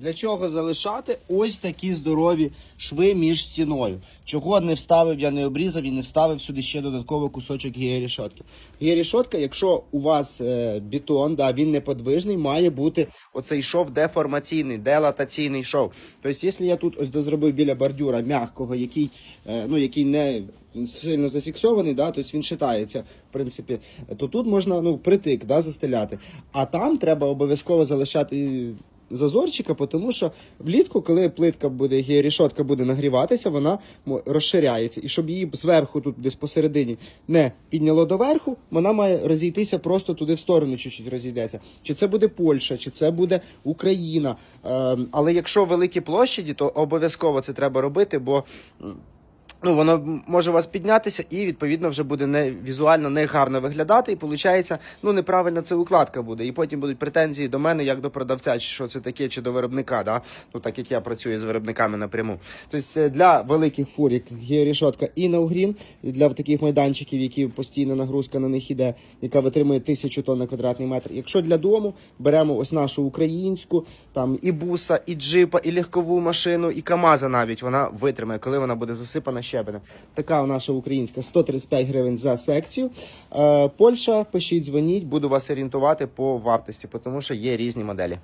Для чого залишати ось такі здорові шви між стіною? Чого не вставив, я не обрізав і не вставив сюди ще додатково кусочок гієрішотки. Гієрішотка, якщо у вас е, бетон, да, він неподвижний, має бути оцей шов деформаційний, делатаційний шов. Тобто, якщо я тут ось де зробив біля бордюра м'якого, який, е, ну, який не сильно зафіксований, да, тобто він шитається, в принципі, то тут можна ну, притик да, застеляти. А там треба обов'язково залишати зазорчика, тому що влітку, коли плитка буде, рішотка буде нагріватися, вона розширяється. І щоб її зверху, тут десь посередині, не підняло доверху, вона має розійтися просто туди в сторону, чуть-чуть розійдеться. Чи це буде Польща, чи це буде Україна. Ем, але якщо великі площаді, то обов'язково це треба робити, бо. Ну, воно може у вас піднятися і відповідно вже буде не візуально не гарно виглядати, і виходить, ну неправильна це укладка буде. І потім будуть претензії до мене, як до продавця, що це таке, чи до виробника, да? ну так як я працюю з виробниками напряму. Тобто е, для великих фур, є рішотка і Naugreen, і для таких майданчиків, які постійно нагрузка на них іде, яка витримує тисячу тонн на квадратний метр. Якщо для дому беремо ось нашу українську, там і буса, і джипа, і легкову машину, і Камаза навіть вона витримає, коли вона буде засипана щебенем. Така наша українська 135 гривень за секцію. Е, Польща, пишіть, дзвоніть, буду вас орієнтувати по вартості, тому що є різні моделі.